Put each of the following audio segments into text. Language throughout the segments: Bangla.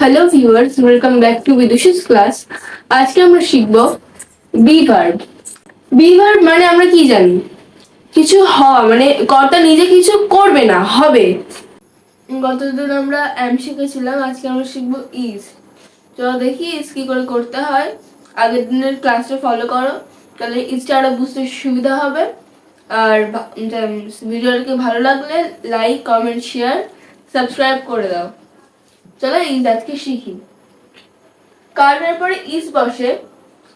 Hello viewers welcome back to Bidushi's class আজকে আমরা শিখব বি ভার্ব বি ভার্ব মানে আমরা কি জানি? কিছু হওয়া মানে কর্তা নিজে কিছু করবে না, হবে। গতদিন আমরা এম শিখেছিলাম, আজকে আমরা শিখব ইজ চলো দেখি ইজ কি করে করতে হয়। আগের দিনের ক্লাসটা ফলো করো, তাহলে ইজটা আরও বুঝতে সুবিধা হবে। আর ভিডিওটাকে ভালো লাগলে লাইক কমেন্ট শেয়ার সাবস্ক্রাইব করে দাও। চলো ইজ আজকে শিখি। কার্ডের পরে ইজ বসে,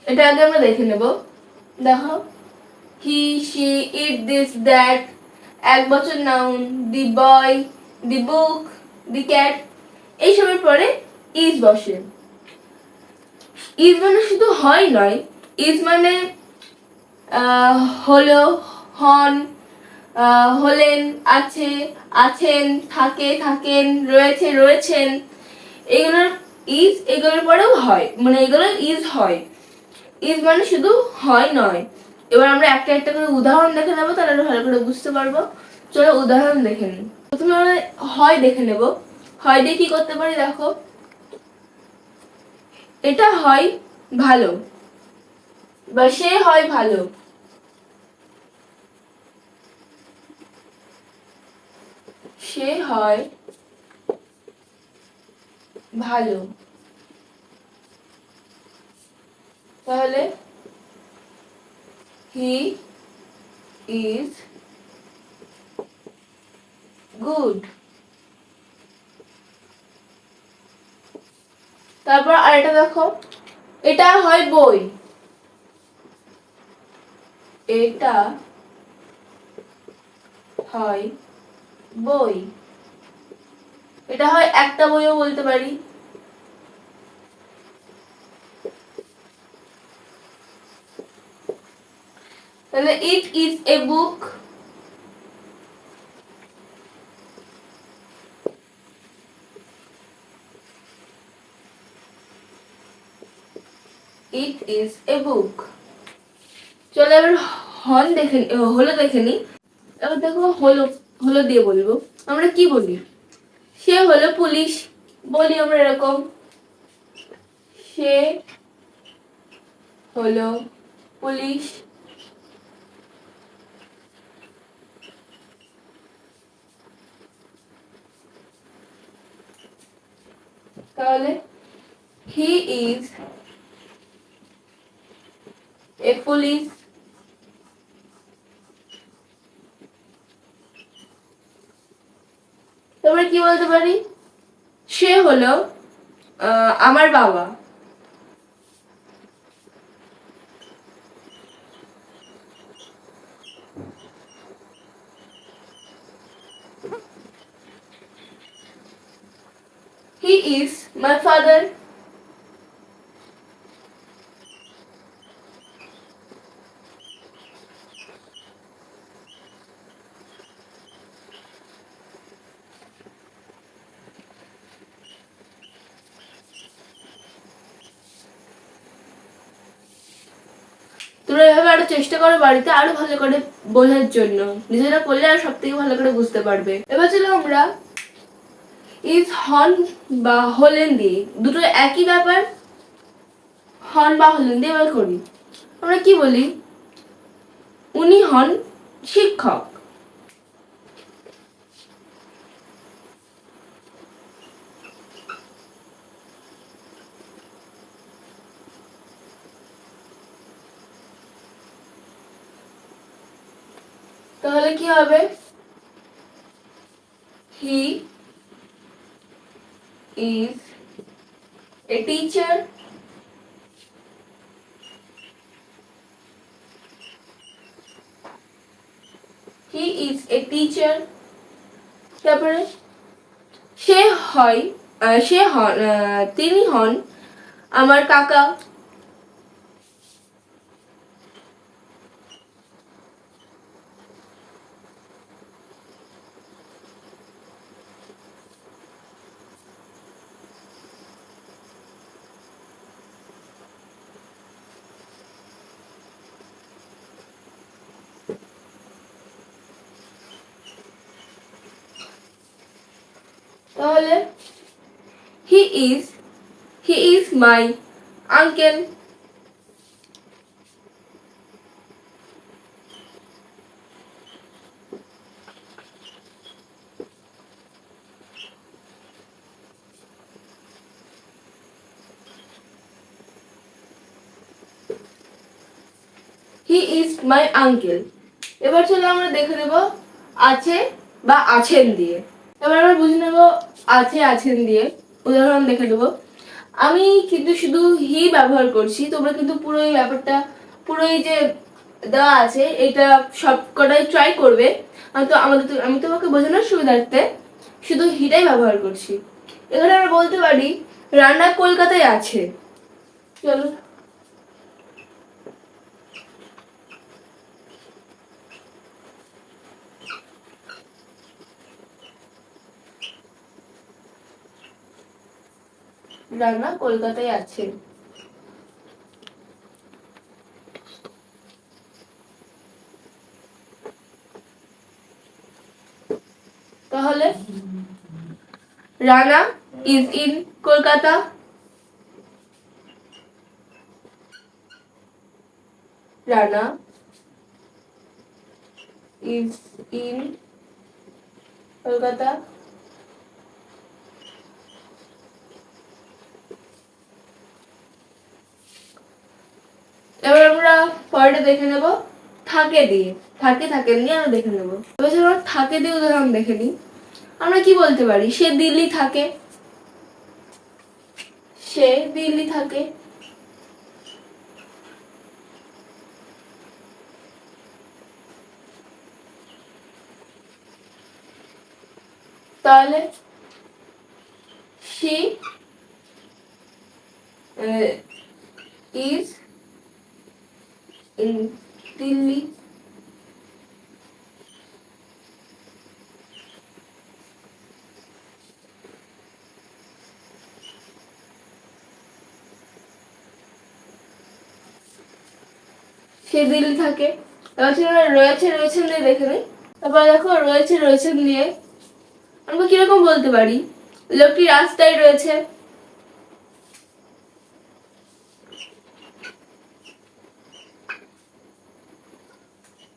এটা আগে আমরা দেখে নেব। দেখো, he, she, it, this, that, এক বছর noun, the boy, the book, the cat এইসবের পরে ইজ বসে। ইজ মানে শুধু হয় নয় ইজ মানে হলো, হন হলেন, আছে, আছেন, থাকে, থাকেন, রয়েছে, রয়েছেন এগুলোর ইজ এগুলোর পরেও হয়। মানে এগুলো ইজ হয়। ইজ মানে শুধু হয় নয়। এবার আমরা একটা একটা করে উদাহরণ দেখে নেব, তাহলে ভালো করে বুঝতে পারব। চলো উদাহরণ দেখে প্রথমে আমরা হয় দেখে নেব। হয় দিয়ে কি করতে পারি দেখো? এটা হয় ভালো। বা সে হয় ভালো। সে হয় ভালো। তাহলে হি ইজ গুড তারপর আরেকটা দেখো এটা হয় বই। এটা হয় বই। এটা হয় একটা বইও বলতে পারি। তাহলে it is a book it is a বুক চলো এবার হল দেখে হলো দেখে নি। এবার দেখো হলো হলো দিয়ে বলব। আমরা কি বলি? সে হলো পুলিশ। বলি আমরা এরকম। সে হলো পুলিশ। তাহলে হি ইজ এ পুলিশ তোমরা কি বলতে পারি সে হলো আমার বাবা He ইজ my father. তোমরা এভাবে আরও চেষ্টা করো বাড়িতে আরও ভালো করে বোঝার জন্য। নিজেরা করলে আর সব থেকে ভালো করে বুঝতে পারবে। এবার চলো আমরা ইজ হন বা হলেন দিয়ে দুটো একই ব্যাপার হন বা হলেন দিয়ে এবার করি। আমরা কি বলি? উনি হন শিক্ষক। তাহলে কি হবে? হি is a teacher. He is a teacher. তারপরে সে হয় সে হন তিনি হন আমার কাকা। তাহলে he is he is my uncle he is my uncle এবার চলো আমরা দেখে নেব, আছে বা আছেন দিয়ে। এবার আমরা বুঝে নেব আছে আছেন দিয়ে। উদাহরণ দেখে নেব। আমি কিন্তু শুধু হি ব্যবহার করছি, তোমরা কিন্তু পুরো এই ব্যাপারটা, পুরো এই যে দেওয়া আছে, এটা সব কটাই ট্রাই করবে তো, আমাদের তো, আমি তোমাকে বোঝানোর সুবিধার্থে শুধু হিটাই ব্যবহার করছি। এখানে আমরা বলতে পারি, রান্না কলকাতায় আছে। চলো। রান্না কলকাতায় আছে। তাহলে Rana is in Kolkata. Rana is in Kolkata এবার আমরা পরেরটা দেখে নেব, থাকে দিয়ে, থাকে থাকে নিয়ে আমরা দেখে নেব। এবার আমরা থাকে দিয়ে উদাহরণ দেখে নিই। আমরা কি বলতে পারি? সে দিল্লি থাকে। সে দিল্লি থাকে। তাহলে she is in Delhi. সে দিল্লি থাকে। এবার রয়েছে রয়েছেন দিয়ে দেখে নেই। তারপর দেখো, রয়েছে রয়েছেন দিয়ে আমরা কীরকম বলতে পারি? লোকটি রাস্তায় রয়েছে।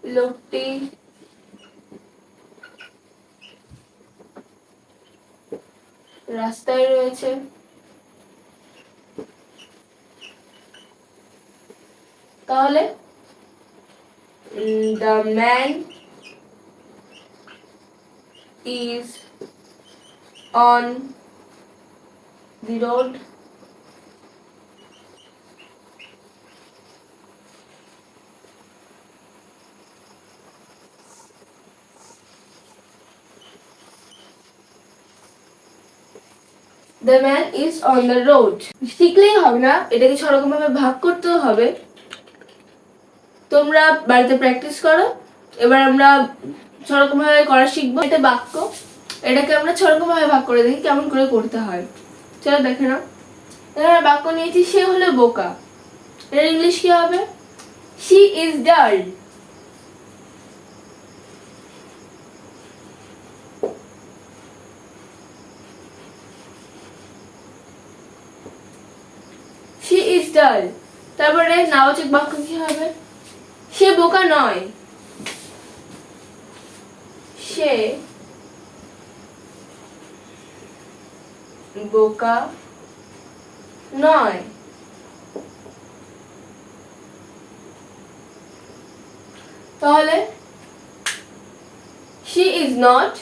লোকটি রাস্তায় রয়েছে তাহলে? The man is on the road. The man is on the road. শিখলেই হবে না, এটাকে ছরকম ভাগ করতেও হবে। তোমরা বাড়িতে প্র্যাকটিস করো, এবার আমরা ছরকম ভাবে করা শিখব। এটা বাক্য, এটাকে আমরা ছরকম ভাবে ভাগ করে দেখি কেমন করে করতে হয়। চলো দেখে নাও। এবার বাক্য নিয়েছি, সে হলো বোকা। এর ইংলিশ কি হবে? শি ইজ ডাল ডাল তারপরে নাবাচক বাক্য কি হবে? সে বোকা নয়। সে বোকা নয়। তাহলে শি ইজ নট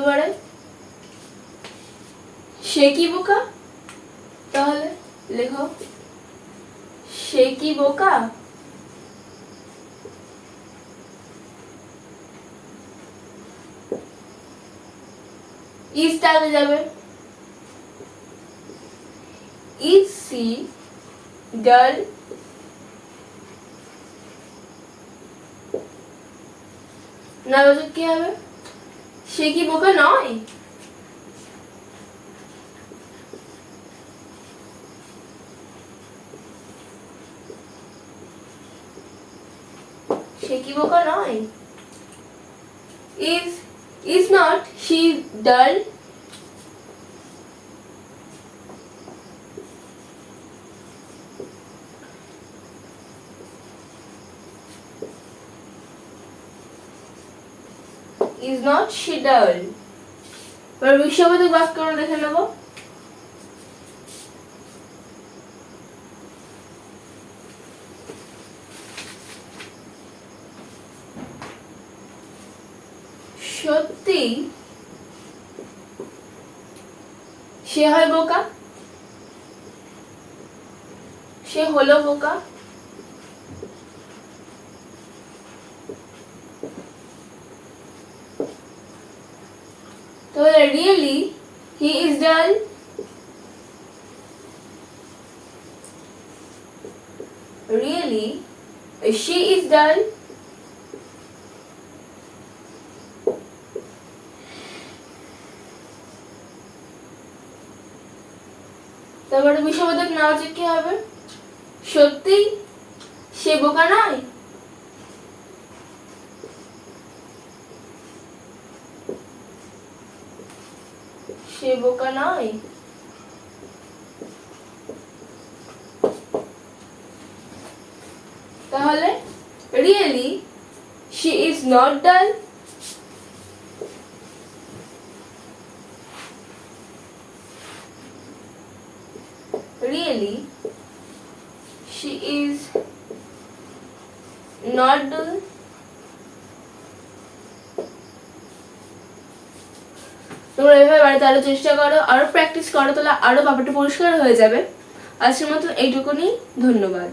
এবারে সে কি বোকা? তাহলে লেখো। সে কি বোকা? ইস্ট আগে যাবে। ইজ সি ডাল না কি হবে? সে কি বোকা নয় সে কি বোকা নয় if is not she dull is not she dull এবার বিশ্ববোধক বাক্য দেখে নেব। সত্যি, সে হয় বোকা? সে হলো বোকা? তাহলে really he is dull really she is dull তারপরে বিশ্ববোধক না হচ্ছে কি হবে? সত্যি, সে বোকা নয়? সে বোকা নয় তাহলে really she is not dull really she is not dull তোমরা এভাবে বাড়িতে আরও চেষ্টা করো, আরও প্র্যাকটিস করো, তাহলে আরও ব্যাপারটা পরিষ্কার হয়ে যাবে। আজকের মতো এইটুকুনি, ধন্যবাদ।